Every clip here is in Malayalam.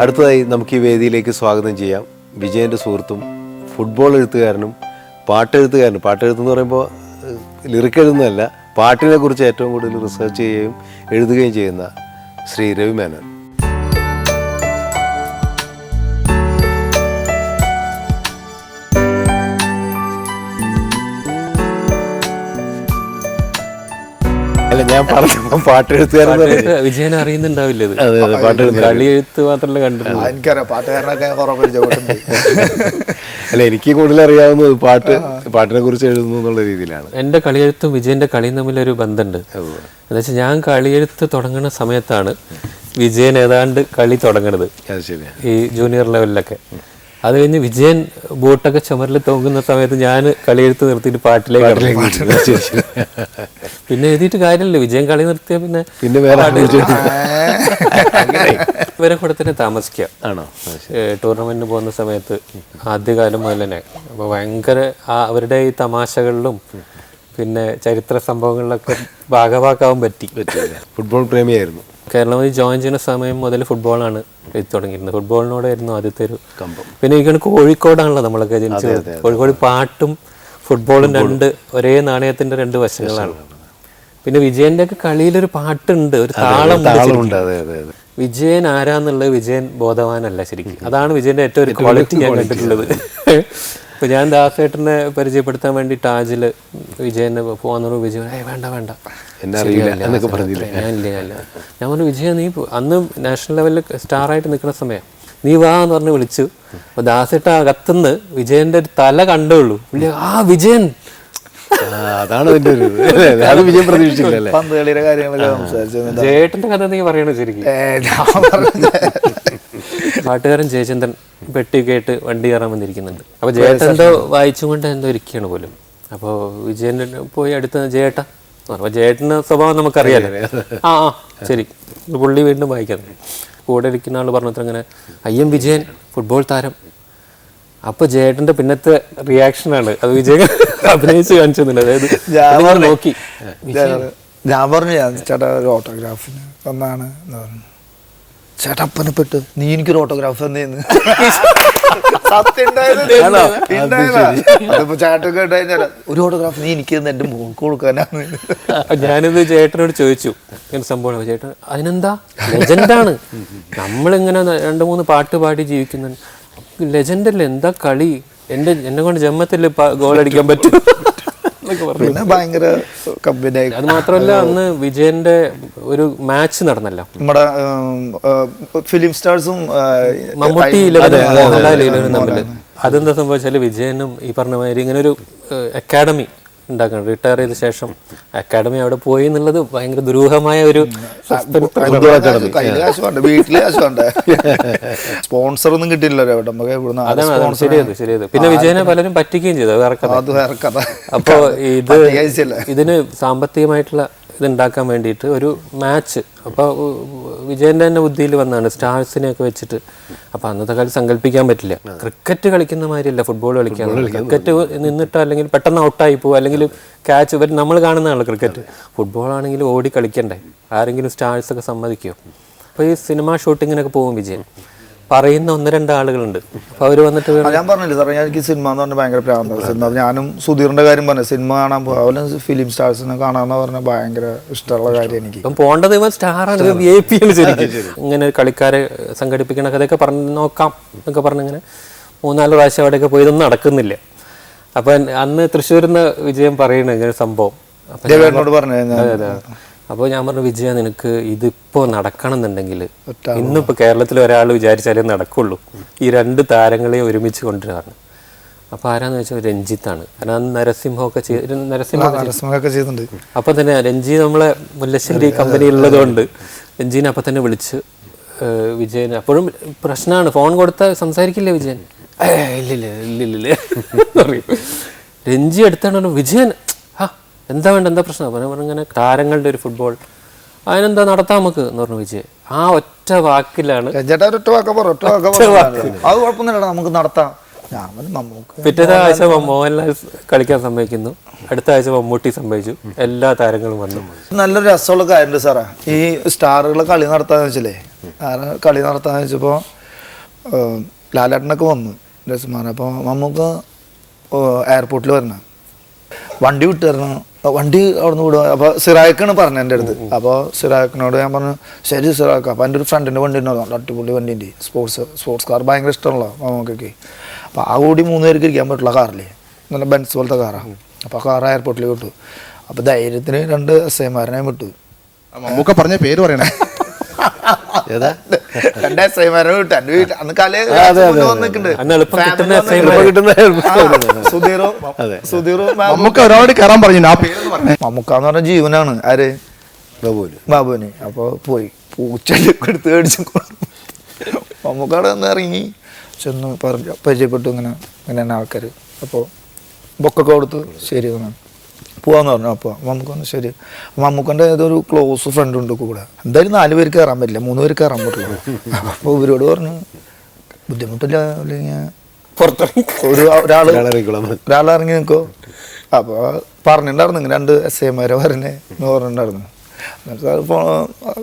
അടുത്തതായി നമുക്ക് ഈ വേദിയിലേക്ക് സ്വാഗതം ചെയ്യാം. വിജയന്റെ സുഹൃത്തും ഫുട്ബോൾ എഴുത്തുകാരനും പാട്ടെഴുത്തുകാരനും. പാട്ടെഴുത്തെന്ന് പറയുമ്പോൾ ലിറിക്ക് എഴുതുന്നതല്ല പാട്ടിനെ കുറിച്ച് ഏറ്റവും കൂടുതൽ റിസർച്ച് ചെയ്യുകയും എഴുതുകയും ചെയ്യുന്ന ശ്രീ രവി മേനോൻ അല്ല ഞാൻ പറഞ്ഞു പാട്ടെഴുത്തുകാരൻ എന്ന് പറഞ്ഞു. വിജയൻ അറിയുന്നുണ്ടാവില്ല ഇത്. അതെ അതെ പാട്ടെഴുത്തുകാരൻ. കളി എഴുത്ത് മാത്രമല്ല കണ്ടിട്ടുള്ളൂ. ആ, എനിക്കറിയാം പാട്ടുകാരനൊക്കെ കുറേ പരിചയപ്പെട്ടുണ്ട് അല്ല എനിക്ക് കൂടുതൽ അറിയാവുന്നത് പാട്ട് പാട്ടിനെ കുറിച്ച് എഴുതുന്നു എന്നുള്ള രീതിയിലാണ്. എന്റെ കളിയെഴുത്തും വിജയന്റെ കളിയും തമ്മിലൊരു ബന്ധമുണ്ട്. എന്ന് വെച്ചാൽ ഞാൻ കളിയെഴുത്ത് തുടങ്ങുന്ന സമയത്താണ് വിജയൻ ഏതാണ്ട് കളി തുടങ്ങണത്. അത് ശരിയാണ് ഈ ജൂനിയർ ലെവലിലൊക്കെ. അത് കഴിഞ്ഞ് വിജയൻ ബോട്ടൊക്കെ ചുമരിൽ തോങ്ങുന്ന സമയത്ത് ഞാൻ കളിയെടുത്ത് നിർത്തിയിട്ട് പാട്ടിലേക്ക്. പിന്നെ എഴുതിയിട്ട് കാര്യമില്ല വിജയൻ കളി നിർത്തിയ പിന്നെ പിന്നെ ഇവരെ കൂടെ തന്നെ താമസിക്കുക ആണോ? ടൂർണമെന്റിന് പോകുന്ന സമയത്ത് ആദ്യകാലം മുതൽ തന്നെ അപ്പോൾ ഭയങ്കര അവരുടെ ഈ തമാശകളിലും പിന്നെ ചരിത്ര സംഭവങ്ങളിലൊക്കെ ഭാഗവാക്കാവാൻ പറ്റി. ഫുട്ബോൾ പ്രേമിയായിരുന്നു. കേരളത്തിൽ ജോയിൻ ചെയ്യുന്ന സമയം മുതൽ ഫുട്ബോളാണ് തുടങ്ങിയിരുന്നത് ഫുട്ബോളിനോടായിരുന്നു ആദ്യത്തെ ഒരു കമ്പം. പിന്നെ എനിക്കാണ് കോഴിക്കോടാണല്ലോ നമ്മളൊക്കെ ജനിച്ചത്. കോഴിക്കോട് പാട്ടും ഫുട്ബോളും രണ്ട് ഒരേ നാണയത്തിന്റെ രണ്ട് വശങ്ങളാണ്. പിന്നെ വിജയന്റെ ഒക്കെ കളിയിലൊരു പാട്ടുണ്ട് ഒരു താളം താളമുണ്ട് വിജയൻ ആരാന്നുള്ളത് വിജയൻ ബോധവാനല്ല ശരിക്കും. അതാണ് വിജയന്റെ ഏറ്റവും ഒരു ക്വാളിറ്റി ഞാൻ കണ്ടിട്ടുള്ളത്. ഇപ്പൊ ഞാൻ ദാസേട്ടനെ പരിചയപ്പെടുത്താൻ വേണ്ടി ടാജിൽ വിജയനെ പോകാൻ വിജയൻ ഏ വേണ്ട വേണ്ട. എന്നൊക്കെ ഞാനില്ല ഞാനില്ല ഞാൻ പറഞ്ഞു വിജയ നീ അന്ന് നാഷണൽ ലെവലിൽ സ്റ്റാർ ആയിട്ട് നിൽക്കുന്ന സമയം നീ വാ എന്ന് പറഞ്ഞ് വിളിച്ചു അപ്പൊ ദാസേട്ട അകത്തുനിന്ന് വിജയന്റെ ഒരു തല കണ്ടുള്ളൂ പുള്ളി, ആ വിജയൻ. അതാണ് അതിന്റെ ഒരു ഇത്. അല്ലേ? അത് വിജയം പ്രതീക്ഷിച്ചില്ല അല്ലേ? പന്ത് കളിയുടെ കാര്യങ്ങളൊക്കെ സംസാരിച്ചു ജയേട്ടന്റെ കഥ നീ പറയണോ ശരിക്കും? പാട്ടുകാരൻ ജയചന്ദ്രൻ. പെട്ടി കേട്ട് വണ്ടി കയറാൻ വന്നിരിക്കുന്നുണ്ട്. അപ്പൊ ജയേട്ടൻ എന്തോ വായിച്ചും കൊണ്ട് എന്തോ ഇരിക്കുകയാണ് പോലും. അപ്പോൾ വിജയൻ പോയി അടുത്ത ജയേട്ട. അപ്പൊ ജയേട്ടന്റെ സ്വഭാവം നമുക്കറിയാലോ. ആ ആ ശരി. പുള്ളി വീണ്ടും വായിക്കാം. കൂടെ ഇരിക്കുന്ന ആൾ പറഞ്ഞത്ര അങ്ങനെ അയ്യം വിജയൻ ഫുട്ബോൾ താരം. അപ്പൊ ജയേട്ടന്റെ പിന്നത്തെ റിയാക്ഷനാണ് അത് വിജയൻ അഭിനയിച്ച് കാണിച്ചു തന്നില്ല അതായത്. നോക്കി. ഞാൻ- പറഞ്ഞു ഞാൻ ചേട്ടാ ഒരു ഓട്ടോഗ്രാഫിന് എന്ന് പറഞ്ഞു. ചേട്ടാ അപ്പനെ പെട്ട്. നീ എനിക്കൊരു ഓട്ടോഗ്രാഫ് തന്നേന്ന്. ഒരു ഓട്ടോഗ്രാഫ് നീ എനിക്ക് തന്നെ എന്റെ മോൾക്ക് കൊടുക്കാനാണ് ഞാനിത് ചേട്ടനോട് ചോദിച്ചു സംഭവം സംഭവമാണ് ചേട്ടൻ അതിനെന്താ? ലെജൻഡാണ്. നമ്മളിങ്ങനെ രണ്ട് മൂന്ന് പാട്ട് പാടി ജീവിക്കുന്ന ലെജൻഡല്ലേ? എന്താ കളി? എന്റെ എന്നെ കൊണ്ട് ജന്മത്തിൽ ഗോൾ അടിക്കാൻ പറ്റും. പിന്നെ ഭയങ്കര കമ്പനി. അത് മാത്രമല്ല അന്ന് വിജയന്റെ ഒരു മാച്ച് നടന്നല്ലോ. നമ്മുടെ ഫിലിം സ്റ്റാർസും മമ്മൂട്ടി തമ്മിൽ അതെന്താ സംഭവിച്ചാൽ വിജയനും ഈ പറഞ്ഞ മാതിരി ഇങ്ങനെ ഒരു അക്കാഡമി ഉണ്ടാക്കണം. റിട്ടയർ ചെയ്ത ശേഷം അക്കാഡമി അവിടെ പോയി എന്നുള്ളത് ഭയങ്കര ദുരൂഹമായ ഒരു വീട്ടിൽ സ്പോൺസർ ഒന്നും കിട്ടിയില്ലല്ലോ അതാണ് ശരിയത് ശരിയത് പിന്നെ വിജയനെ പലരും പറ്റിക്കുകയും ചെയ്തു അത് വേറെ കഥ അപ്പൊ ഇത് പറ്റിക്കാഴ്ചയല്ലേ? ഇതിന് സാമ്പത്തികമായിട്ടുള്ള ഇത് ഉണ്ടാക്കാൻ വേണ്ടിയിട്ട് ഒരു മാച്ച് അപ്പോൾ വിജയന്റെ തന്നെ ബുദ്ധിയിൽ വന്നാണ് സ്റ്റാർസിനെയൊക്കെ വെച്ചിട്ട്. അപ്പോൾ അന്നത്തെ കാലത്ത് സങ്കല്പിക്കാൻ പറ്റില്ല. ക്രിക്കറ്റ് കളിക്കുന്ന മാതിരിയല്ല ഫുട്ബോൾ കളിക്കാൻ. ക്രിക്കറ്റ് നിന്നിട്ടോ അല്ലെങ്കിൽ പെട്ടെന്ന് ഔട്ടായി പോകും അല്ലെങ്കിൽ ക്യാച്ച് ഇവർ നമ്മൾ കാണുന്നതാണ് ക്രിക്കറ്റ് ഫുട്ബോൾ ആണെങ്കിൽ ഓടി കളിക്കണ്ടേ? ആരെങ്കിലും സ്റ്റാർസൊക്കെ സമ്മതിക്കുമോ അപ്പോൾ ഈ സിനിമ ഷൂട്ടിങ്ങിനൊക്കെ പോകും വിജയൻ. പറയുന്ന ഒന്ന് രണ്ട് ആളുകളുണ്ട്. അവർ വന്നിട്ട് ഞാൻ പറഞ്ഞില്ല സാറേ ഞാൻ എനിക്ക് സിനിമ എന്ന് പറഞ്ഞാൽ ഭയങ്കര പ്രാന്ത സിനിമ ഞാനും സുധീറിന്റെ കാര്യം പറഞ്ഞു സിനിമ കാണാൻ പോകും അതുപോലെ ഫിലിം സ്റ്റാർസിനെ കാണാന്ന് പറഞ്ഞാൽ ഭയങ്കര ഇഷ്ടമുള്ള കാര്യം എനിക്ക്. ഇപ്പം ഇവൻ സ്റ്റാറാണ് വി ഐ പി ആണ് ശരിക്കും. ഇങ്ങനെ കളിക്കാരെ സംഘടിപ്പിക്കണ കഥയൊക്കെ പറഞ്ഞു നോക്കാം എന്നൊക്കെ പറഞ്ഞ് ഇങ്ങനെ മൂന്നാൽ പ്രാവശ്യം അവിടെയൊക്കെ പോയി ഇതൊന്നും നടക്കുന്നില്ല. അപ്പൊ അന്ന് തൃശ്ശൂരിൽ നിന്ന് വിജയം പറയണ ഇങ്ങനെ സംഭവം. പറഞ്ഞു അപ്പോൾ ഞാൻ പറഞ്ഞു വിജയ നിനക്ക് ഇതിപ്പോൾ നടക്കണം എന്നുണ്ടെങ്കിൽ ഇന്നിപ്പോൾ കേരളത്തിൽ ഒരാൾ വിചാരിച്ചാലേ നടക്കുള്ളൂ. ഈ രണ്ട് താരങ്ങളെ ഒരുമിച്ച് കൊണ്ടുവരാണ്. അപ്പൊ ആരാന്ന് വെച്ചാൽ രഞ്ജിത്താണ്. കാരണം നരസിംഹമൊക്കെ ചെയ്ത് നരസിംഹ നരസിംഹൊക്കെ ചെയ്തിട്ടുണ്ട്. അപ്പൊ തന്നെ രഞ്ജി നമ്മളെ മുല്ലശ്ശേരി കമ്പനി ഉള്ളതുകൊണ്ട് രഞ്ജിനെ അപ്പൊ തന്നെ വിളിച്ച് വിജയൻ അപ്പോഴും പ്രശ്നമാണ് ഫോൺ കൊടുത്ത സംസാരിക്കില്ല വിജയൻ? ഇല്ലില്ല ഇല്ലില്ല പറയും രഞ്ജി എടുത്താണ് വിജയൻ എന്താ വേണ്ട എന്താ പ്രശ്നം? പറഞ്ഞു പറഞ്ഞു ഇങ്ങനെ താരങ്ങളുടെ ഒരു ഫുട്ബോൾ അതിനെന്താ നടത്താം നമുക്ക് എന്ന് പറഞ്ഞു വിജയ്. ആ ഒറ്റ വാക്കിലാണ് ചേട്ടാ ഒറ്റ വാക്ക പറ ഒറ്റ വാക്ക അത് കുഴപ്പമൊന്നുമില്ല നമുക്ക് നടത്താം. പിറ്റേത്തെ ആഴ്ച മോഹൻലാൽ കളിക്കാൻ സമ്മതിക്കുന്നു. അടുത്ത ആഴ്ച മമ്മൂട്ടി സമ്മതിച്ചു. എല്ലാ താരങ്ങളും വന്നു. നല്ലൊരു രസമുള്ള കാര്യമുണ്ട് സാറേ. ഈ സ്റ്റാറുകളെ കളി നടത്താന്ന് വെച്ചില്ലേ? കളി നടത്താന്ന് വെച്ചപ്പോ ലാലേട്ടനൊക്കെ വന്നു രസമാണ് അപ്പോൾ നമുക്ക് എയർപോർട്ടിൽ വരണം. വണ്ടി വിട്ടു തരണം വണ്ടി അവിടെ നിന്ന് വിടുക അപ്പോൾ സിറായക്കാണ് പറഞ്ഞത് എന്റെ അടുത്ത്. അപ്പോൾ സിറായക്കിനോട് ഞാൻ പറഞ്ഞു ശരി സിറാക്ക അപ്പോൾ എന്റെ ഒരു ഫ്രണ്ടിന്റെ വണ്ടി ഉണ്ടാവും അട്ടിപൊളി വണ്ടിന്റെ വണ്ടി ഉണ്ട് സ്പോർട്സ് സ്പോർട്സ് കാർ ഭയങ്കര ഇഷ്ടമുള്ള നമുക്കൊക്കെ. അപ്പോൾ ആ കൂടി മൂന്ന് പേർക്ക് ഇരിക്കാൻ പറ്റുള്ള കാറില്ലേ നല്ല ബെൻസ് പോലത്തെ കാറാണ് അപ്പോൾ ആ കാർ എയർപോർട്ടിൽ വിട്ടു. അപ്പോൾ ധൈര്യത്തിന് രണ്ട് എസ് ഐമാരനെ വിട്ടു. മമ്മൂക്ക പറഞ്ഞ പേര് പറയണേ. ഏതാ? രണ്ട് എസ് ഐമാരെ വിട്ടു. എന്റെ വീട്ടിൽ അന്ന് കല വന്നിട്ടുണ്ട്. അന്ന് ഒരുപാട് കയറാൻ പറഞ്ഞു. ആ പേര് പറഞ്ഞേ മമ്മൂക്കാന്ന് പറഞ്ഞ ജീവനാണ്. ആര്? ബാബുവിന്. ബാബുവിന്. അപ്പോൾ പോയി. പൂച്ചെടുത്ത് എടുത്ത് മേടിച്ചു മമ്മൂക്കാട് വന്ന് ഇറങ്ങി. ചെന്ന് പറഞ്ഞു പരിചയപ്പെട്ടു ഇങ്ങനെ ഇങ്ങനെ ആൾക്കാർ അപ്പോൾ ബൊക്കൊക്കെ കൊടുത്ത് ശരി എന്നാണ് പോവാന്ന് പറഞ്ഞു. അപ്പോൾ മമ്മൂക്കൊന്ന് ശരി. മമ്മൂക്കന്റെ ഏതൊരു ക്ലോസ് ഫ്രണ്ട് ഉണ്ട് കൂടെ. എന്തായാലും നാല് പേർക്ക് കയറാൻ പറ്റില്ല. മൂന്ന് പേര് കയറാൻ പറ്റുള്ളൂ. അപ്പോൾ ഇവരോട് പറഞ്ഞു ബുദ്ധിമുട്ടില്ല അല്ലെങ്കിൽ പുറത്തിറങ്ങി ഒരു ഒരാൾ ഒരാൾ ഇറങ്ങി നിൽക്കോ അപ്പോൾ പറഞ്ഞിട്ടുണ്ടായിരുന്നു ഇങ്ങനെ രണ്ട് എസ് ഐമാരെ വരണേ എന്ന് പറഞ്ഞിട്ടുണ്ടായിരുന്നു സാർ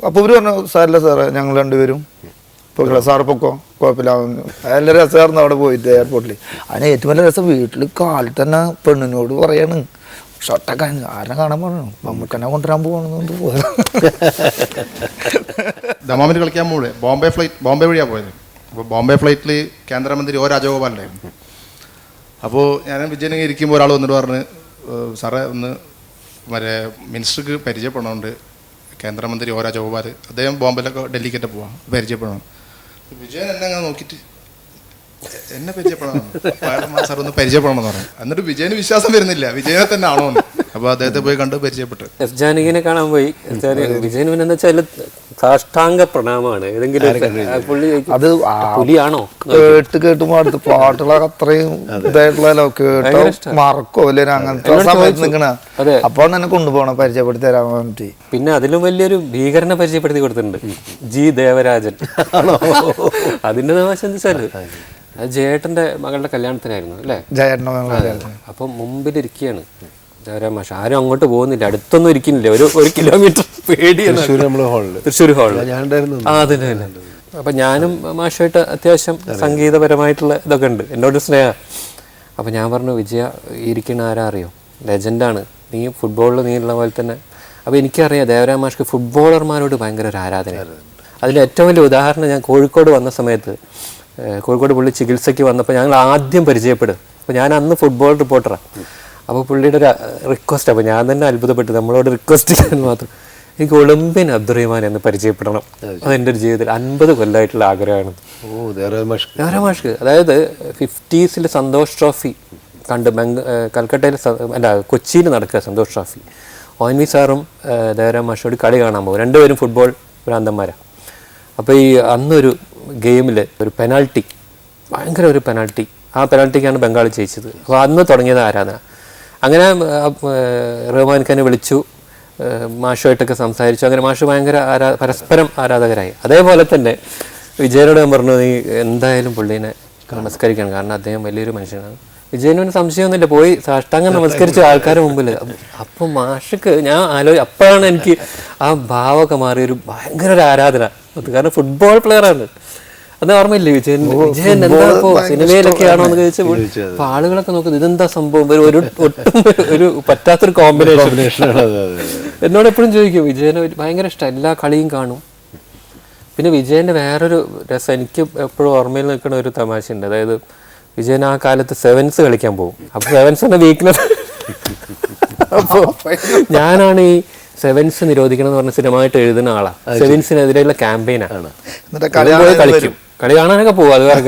അപ്പോൾ ഇവർ പറഞ്ഞു സാറില്ല സാറേ ഞങ്ങൾ രണ്ടുപേരും പോയില്ല സാറ് പൊക്കോ കുഴപ്പമില്ല നല്ല രസമായിരുന്നു അവിടെ പോയിട്ട് എയർപോർട്ടിൽ അതിന് ഏറ്റവും വലിയ രസം വീട്ടിൽ കാലിൽ തന്നെ പെണ്ണിനോട് പറയാണ്. ഷർട്ടൊക്കെ ആരെ കാണാൻ പറഞ്ഞു? മമ്മൂക്കനെ കൊണ്ടുവരാൻ പോകണമെന്നുണ്ട് ദമാമിന് കളിക്കാൻ പോകേ ബോംബെ ഫ്ലൈറ്റ് ബോംബെ വഴിയാണ് പോയത്? അപ്പോൾ ബോംബെ ഫ്ലൈറ്റിൽ കേന്ദ്രമന്ത്രി ഒ രാജഗോപാലുണ്ടായിരുന്നു അപ്പോൾ ഞാൻ വിജയനെ ഇരിക്കുമ്പോൾ ഒരാൾ വന്നിട്ട് പറഞ്ഞ് സാറേ ഒന്ന് മറ്റേ മിനിസ്റ്റർക്ക് പരിചയപ്പെടണമുണ്ട് കേന്ദ്രമന്ത്രി ഒ രാജഗോപാൽ അദ്ദേഹം ബോംബെയിലൊക്കെ ഡൽഹിക്കൊക്കെ പോവാം പരിചയപ്പെടണം. വിജയൻ എന്നെ അങ്ങനെ നോക്കിയിട്ട് എന്നെ പരിചയപ്പെടണം? സാർ ഒന്ന് പരിചയപ്പെടണം എന്ന് പറഞ്ഞു. എന്നിട്ട് വിജയന് വിശ്വാസം വരുന്നില്ല. വിജയനെ തന്നെ ആണോ അപ്പോൾ അദ്ദേഹത്തെ പോയി കണ്ട് പരിചയപ്പെട്ടു. എസ് ജാനകിനെ കാണാൻ പോയി. വിജയൻ പിന്നെ എന്താ വെച്ചാൽ സാഷ്ടാംഗ പ്രണാമാണ് ഏതെങ്കിലും അത് പുലിയാണോ? കേട്ട് കേട്ട് പാടുത്ത് പാട്ടുകളൊക്കെ അത്രയും ഇതായിട്ടുള്ളതല്ലോ കേട്ടോ? മറക്കോ അല്ലെ? അങ്ങനത്തെ സമയത്ത്. നിൽക്കണ. അപ്പോൾ എന്നെ കൊണ്ടുപോകണം പരിചയപ്പെടുത്തി തരാൻ വേണ്ടി. പിന്നെ അതിലും വലിയൊരു ഭീകരനെ പരിചയപ്പെടുത്തി കൊടുത്തിട്ടുണ്ട്. ജി ദേവരാജൻ. അതിന്റെ വെച്ചാൽ അത് ജയേട്ടന്റെ മകളുടെ കല്യാണത്തിനായിരുന്നു അല്ലേ? ജയേട്ടനോ അപ്പൊ മുമ്പിലിരിക്കുകയാണ് മാഷ ആരും അങ്ങോട്ട് പോകുന്നില്ല. അടുത്തൊന്നും ഇരിക്കുന്നില്ല. ഒരു ഒരു കിലോമീറ്റർ പേടിയാണ് തൃശ്ശൂർ ഹാളിൽ ആ അതിന് തന്നെ അപ്പൊ ഞാനും മാഷായിട്ട് അത്യാവശ്യം സംഗീതപരമായിട്ടുള്ള ഇതൊക്കെ ഉണ്ട്. എന്നോട് സ്നേഹ. അപ്പൊ ഞാൻ പറഞ്ഞു വിജയ ഇരിക്കണ ഇരിക്കുന്ന ആരാ അറിയോ? ലെജൻഡാണ് നീ ഫുട്ബോളിൽ നീ ഉള്ള പോലെ തന്നെ. അപ്പൊ എനിക്കറിയാം ദേവരാ മാഷ്ക്ക് ഫുട്ബോളർമാരോട് ഭയങ്കര ഒരു ആരാധനയാണ് അതിന്റെ ഏറ്റവും വലിയ ഉദാഹരണം ഞാൻ കോഴിക്കോട് വന്ന സമയത്ത് കോഴിക്കോട് പുള്ളി ചികിത്സയ്ക്ക് വന്നപ്പോൾ ഞങ്ങൾ ആദ്യം പരിചയപ്പെടും. അപ്പോൾ ഞാൻ അന്ന് ഫുട്ബോൾ റിപ്പോർട്ടറാണ് അപ്പോൾ പുള്ളിയുടെ ഒരു റിക്വസ്റ്റ് അപ്പോൾ ഞാൻ തന്നെ അത്ഭുതപ്പെട്ടു. നമ്മളോട് റിക്വസ്റ്റ് ചെയ്യാൻ മാത്രം എനിക്ക് ഒളിമ്പ്യൻ അബ്ദുറഹ്മാൻ എന്ന് പരിചയപ്പെടണം. അതെന്റെ ഒരു ജീവിതത്തിൽ അൻപത് കൊല്ലമായിട്ടുള്ള ആഗ്രഹമാണ്. ഓ ദേവരാജ മാഷ് ദേവരാമാഷ്ക്ക് അതായത് ഫിഫ്റ്റീസിൽ സന്തോഷ് ട്രോഫി കണ്ട് ബംഗ കൽക്കട്ടയിലെ കൽക്കട്ടയിൽ അല്ല കൊച്ചിയിൽ നടക്കുക സന്തോഷ് ട്രോഫി. ഓൻവി വി സാറും ഏഹ് ദേവരാമാഷോട് കളി കാണാൻ പോകും. രണ്ടുപേരും ഫുട്ബോൾ ഭ്രാന്തന്മാരാണ് അപ്പോൾ ഈ അന്നൊരു ഗെയിമിൽ ഒരു പെനാൾട്ടി ഭയങ്കര ഒരു പെനാൾട്ടി ആ പെനാൾട്ടിക്കാണ് ബംഗാൾ ജയിച്ചത്. അപ്പോൾ അന്ന് തുടങ്ങിയത് ആരാധന? അങ്ങനെ റഹ്മാൻ ഖാനെ വിളിച്ചു. മാഷുമായിട്ടൊക്കെ സംസാരിച്ചു. അങ്ങനെ മാഷ് ഭയങ്കര ആരാ പരസ്പരം ആരാധകരായി. അതേപോലെ തന്നെ വിജയനോട് ഞാൻ പറഞ്ഞു നീ എന്തായാലും പുള്ളീനെ നമസ്കരിക്കണം. കാരണം അദ്ദേഹം വലിയൊരു മനുഷ്യനാണ്. വിജയനൊരു സംശയമൊന്നുമില്ല. പോയി സാഷ്ടാംഗം നമസ്കരിച്ച ആൾക്കാരുടെ മുമ്പിൽ അപ്പൊ മാഷക്ക് ഞാൻ ആലോ അപ്പോഴാണ് എനിക്ക് ആ ഭാവമൊക്കെ മാറിയൊരു ഭയങ്കര ഒരു ആരാധന. കാരണം ഫുട്ബോൾ പ്ലെയറാണ്. അത് ഓർമ്മയില്ലേ വിജയൻ വിജയൻ എന്താ ഇപ്പോ സിനിമയിലൊക്കെ ആണോ എന്ന് ചോദിച്ചു? അപ്പൊ ആളുകളൊക്കെ നോക്കുന്നത് ഇതെന്താ സംഭവം? ഒരു ഒരു ഒട്ടും ഒരു പറ്റാത്തൊരു കോമ്പിനേഷൻ എന്നോട് എപ്പോഴും ചോദിക്കും വിജയനെ ഭയങ്കര ഇഷ്ടം എല്ലാ കളിയും കാണും. പിന്നെ വിജയന്റെ വേറൊരു രസം എനിക്ക് എപ്പോഴും ഓർമ്മയിൽ നിൽക്കുന്ന ഒരു തമാശയുണ്ട്. അതായത് വിജയൻ ആ കാലത്ത് സെവൻസ് കളിക്കാൻ പോകും. അപ്പൊ സെവൻസിന്റെ വീക്ക്നെസ് അപ്പോ ഞാനാണ് ഈ സെവൻസ് നിരോധിക്കണം എന്ന് പറഞ്ഞ സ്ഥിരമായിട്ട് എഴുതുന്ന ആളാ. സെവൻസിനെതിരെയുള്ള ക്യാമ്പയിനാണ് കളിക്കും. കളി കാണാനൊക്കെ പോകും അത് വേറെ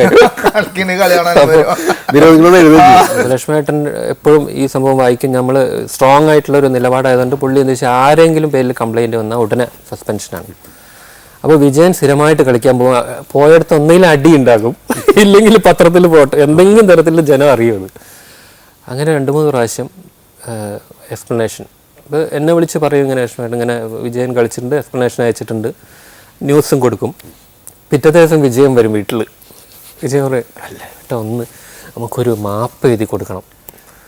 ലക്ഷ്മേട്ടൻ എപ്പോഴും ഈ സംഭവം വായിക്കും. നമ്മൾ സ്ട്രോങ് ആയിട്ടുള്ള ഒരു നിലപാടായതുകൊണ്ട് പുള്ളി എന്ന് വെച്ചാൽ ആരെങ്കിലും പേരിൽ കംപ്ലൈന്റ് വന്നാൽ ഉടനെ സസ്പെൻഷനാണ് അപ്പോൾ വിജയൻ സ്ഥിരമായിട്ട് കളിക്കാൻ പോകും പോയടത്ത് ഒന്നെങ്കിലും അടി ഉണ്ടാകും. ഇല്ലെങ്കിൽ പത്രത്തിൽ പോട്ടെ. എന്തെങ്കിലും തരത്തിൽ ജനം അറിയുന്നത് അങ്ങനെ രണ്ട് മൂന്ന് പ്രാവശ്യം എക്സ്പ്ലനേഷൻ ഇപ്പോൾ എന്നെ വിളിച്ച് പറയും ഇങ്ങനെ ലക്ഷ്മേട്ടൻ ഇങ്ങനെ വിജയൻ കളിച്ചിട്ടുണ്ട് എക്സ്പ്ലനേഷൻ അയച്ചിട്ടുണ്ട്. ന്യൂസും കൊടുക്കും. പിറ്റത്തെ ദിവസം വിജയം വരും വീട്ടിൽ വിജയം പറയും അല്ല കേട്ടോ ഒന്ന് നമുക്കൊരു മാപ്പ് എഴുതി കൊടുക്കണം.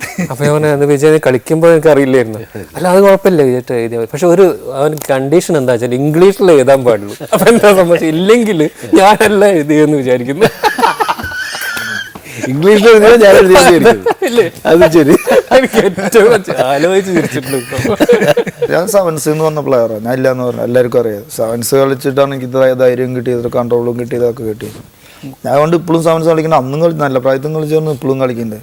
അപ്പൊ അവനെ അത് വിജയ് കളിക്കുമ്പോൾ എനിക്ക് അറിയില്ലായിരുന്നു. അല്ല അത് കുഴപ്പമില്ല വിജയത്തെ എഴുതിയാൽ മതി. പക്ഷെ ഒരു അവൻ കണ്ടീഷൻ എന്താ വെച്ചാൽ ഇംഗ്ലീഷിൽ എഴുതാൻ പാടുള്ളൂ. അപ്പൊ എന്താ സംഭവിച്ചത്? ഇല്ലെങ്കിൽ ഞാനല്ല എഴുതിയെന്ന് വിചാരിക്കുന്നു. ഇംഗ്ലീഷിൽ എഴുതിയാൽ ഞാൻ എഴുതി? അത് ശരി. എനിക്ക് ഏറ്റവും ആലോചിച്ച് ചിരിച്ചിട്ടുണ്ട്. ഞാൻ സെവൻസ് എന്ന് പറഞ്ഞ പ്ലെയറാണ് ഞാൻ ഇല്ലാന്ന് പറഞ്ഞു. എല്ലാവർക്കും അറിയാം. സെവൻസ് കളിച്ചിട്ടാണ് എനിക്ക് ഇത്ര ധൈര്യം കിട്ടിയത് കൺട്രോളും കിട്ടിയതൊക്കെ കിട്ടിയത് ഞാൻ കൊണ്ട് ഇപ്പോഴും സെവൻസ് കളിക്കുന്ന. അന്നും കളി നല്ല പ്രായത്തും കളിച്ചാണ് ഇപ്പോഴും കളിക്കുന്നത്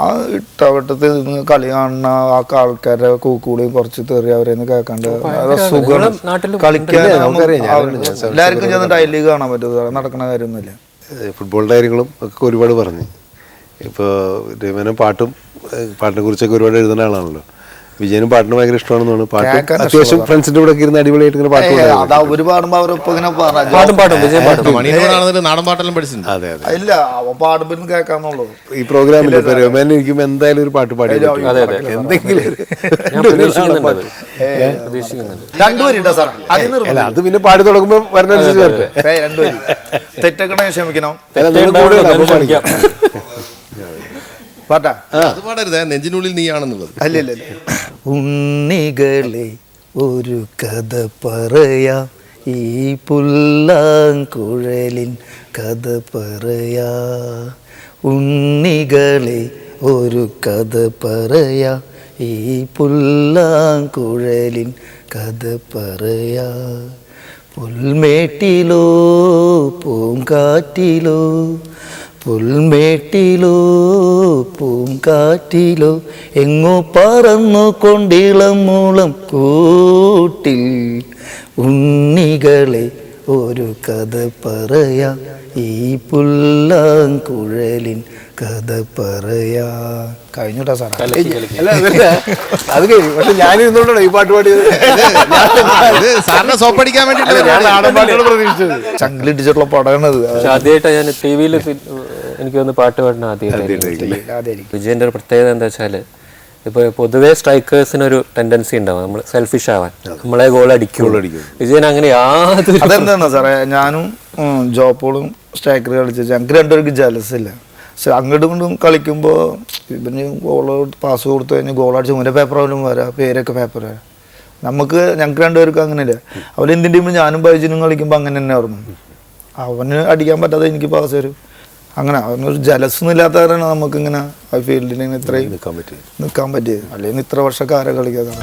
ആ ഇട്ടവട്ടത്തിൽ നിന്ന് കളി കാണുന്ന ആ ആൾക്കാരുടെ കൂക്കൂടി കുറച്ച് തെറി അവരെ കേൾക്കാണ്ട് അത് സുഖം നാട്ടിലും കളിക്കാൻ എല്ലാവർക്കും ചെന്ന് ലീഗ് കാണാൻ പറ്റും. നടക്കുന്ന കാര്യമൊന്നുമില്ല. ഫുട്ബോൾ കാര്യങ്ങളും ഒക്കെ ഒരുപാട് പറഞ്ഞു. ഇപ്പോൾ രമനും പാട്ടും പാട്ടിനെ കുറിച്ചൊക്കെ ഒരുപാട് എഴുതുന്ന ആളാണല്ലോ. വിജയനും പാട്ടിന് ഭയങ്കര ഇഷ്ടമാണെന്നാണ്. പാട്ട് അത്യാവശ്യം ഫ്രണ്ട്സിന്റെ കൂടെ ഇരുന്ന് അടിപൊളിയായിട്ട് ഇങ്ങനെ പാട്ട് അതാ അവർ പാടുമ്പോ അവരൊപ്പം ഇങ്ങനെ പാട്ടും പാട്ടും വിജയൻ പാട്ടും. മണിയോടാണെന്നിട്ട് നാടൻ പാട്ടെല്ലാം പഠിച്ചിട്ടുണ്ട്. അതെ അതെ. ഇല്ല പാടുമ്പോഴും കേൾക്കാന്നുള്ളൂ ഈ പ്രോഗ്രാമിൽ ഇപ്പൊ രമേൻ എന്തായാലും ഒരു പാട്ട് പാടി എന്തെങ്കിലും ഒരു- രണ്ടുപേരുണ്ടോ സാർ അല്ല അത് പിന്നെ പാടി തുടങ്ങുമ്പോ വരണനുസരിച്ച് വരട്ടെ. രണ്ടുപേരും. തെറ്റക്കണേ ക്ഷമിക്കണം അല്ല, നിങ്ങൾ കൂടുതൽ അപ്പൊ പാടിക്കാം. പാട്ടാ. അത് പാടരുത് നെഞ്ചിനുള്ളിൽ നീയാണെന്നുള്ളത്. അല്ല ഇല്ല ഇല്ല. ഉണ്ണികളെ ഒരു കഥ പറയാ ഈ പുല്ലാങ്കുഴലിൻ കഥ പറയാ. ഉണ്ണികളെ ഒരു കഥ പറയാ ഈ പുല്ലാങ്കുഴലിൻ കഥ പറയാ. പുൽമേട്ടിലോ പൂങ്കാറ്റിലോ പുൽമേട്ടിലോ പൂങ്കാറ്റിലോ എങ്ങോ പറന്നു കൊണ്ടിളം മൂളം കൂട്ടിൽ ഉണ്ണികളെ ഒരു കഥ പറയാ ഈ പുല്ലാങ്കുഴലിൻ കഥ പറയാ. കഴിഞ്ഞോട്ടാ സാറേ. അത് കഴിഞ്ഞു. പക്ഷെ ഞാനിരുന്നോണ്ടാണ് ഈ പാട്ട് പാടിയത്. സാറിനെ സോപ്പടിക്കാൻ അല്ല, വേണ്ടിട്ട് ചങ്കിലിട്ടിട്ടുള്ള പടമാണത്. ആദ്യമായിട്ടാണ് ഞാൻ ടി വിയിൽ എനിക്ക് തോന്നുന്നു പാട്ട് പാടുന്ന ആദ്യമായിട്ട് വിജയന്റെ ഒരു പ്രത്യേകത എന്താ വെച്ചാൽ ഇപ്പൊ പൊതുവേ സ്ട്രൈക്കേഴ്സിന് ഒരു ടെൻഡൻസി ഉണ്ടാവും. നമ്മൾ സെൽഫിഷ് ആവാൻ. നമ്മളെ ഗോൾ അടിക്കുള്ളൂ വിജയൻ അങ്ങനെ യാതൊരു അതെന്താ സാറേ? ഞാനും ജോപ്പോളും സ്ട്രൈക്കർ കളിച്ചു ഞങ്ങൾക്ക് രണ്ടുപേർക്ക് ജലസ് ഇല്ല. പക്ഷെ അങ്ങോട്ടും ഇങ്ങോട്ടും കളിക്കുമ്പോൾ ഇവന് ഗോൾ പാസ് കൊടുത്തു കഴിഞ്ഞാൽ ഗോൾ അടിച്ച് മുന്നേ പേപ്പർ ആവലും വരാം പേരൊക്കെ പേപ്പർ വരാം. നമുക്ക് ഞങ്ങൾക്ക് രണ്ടുപേർക്കും അങ്ങനെയില്ല? അവൻ എന്തിന്റെ ടീമിൽ ഞാനും ബൈജിനും കളിക്കുമ്പോൾ അങ്ങനെ തന്നെ ഓർമ്മ. അവന് അടിക്കാൻ പറ്റാതെ എനിക്ക് പാസ് വരും. അങ്ങനെ ഒരു ജലസൊന്നും ഇല്ലാത്ത കാരണമാണ് നമുക്കിങ്ങനെ ആ ഫീൽഡിൽ ഇത്രയും നിൽക്കാൻ പറ്റിയത്. നിൽക്കാൻ പറ്റിയത്. അല്ലെങ്കിൽ ഇത്ര വർഷക്കാരെ കളിക്കാതെ.